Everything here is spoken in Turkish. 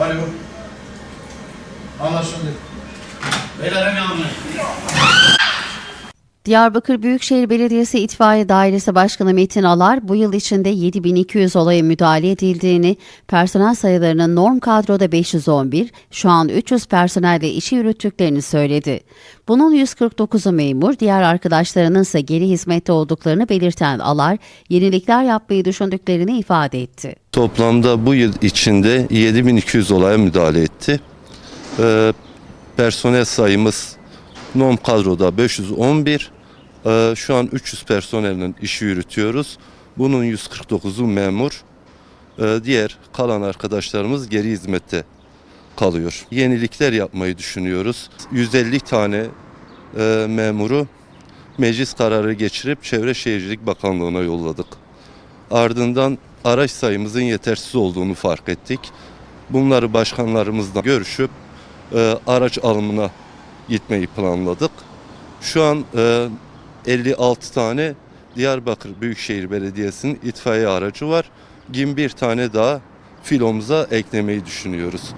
Alo. Anlaşıldı. Beyler yanına. Diyarbakır Büyükşehir Belediyesi İtfaiye Dairesi Başkanı Metin Alar, bu yıl içinde 7200 olaya müdahale edildiğini, personel sayılarının norm kadroda 511, şu an 300 personelle işi yürüttüklerini söyledi. Bunun 149'u memur, diğer arkadaşlarının ise geri hizmette olduklarını belirten Alar, yenilikler yapmayı düşündüklerini ifade etti. Toplamda bu yıl içinde 7200 olaya müdahale etti. Ee, personel sayımız norm kadroda 511. Ee, şu an 300 personelin işi yürütüyoruz. Bunun 149'u memur. Ee, diğer kalan arkadaşlarımız geri hizmette kalıyor. Yenilikler yapmayı düşünüyoruz. 150 tane e, memuru meclis kararı geçirip Çevre Şehircilik Bakanlığı'na yolladık. Ardından araç sayımızın yetersiz olduğunu fark ettik. Bunları başkanlarımızla görüşüp e, araç alımına gitmeyi planladık. Şu an e, 56 tane Diyarbakır Büyükşehir Belediyesi'nin itfaiye aracı var. 21 tane daha filomuza eklemeyi düşünüyoruz.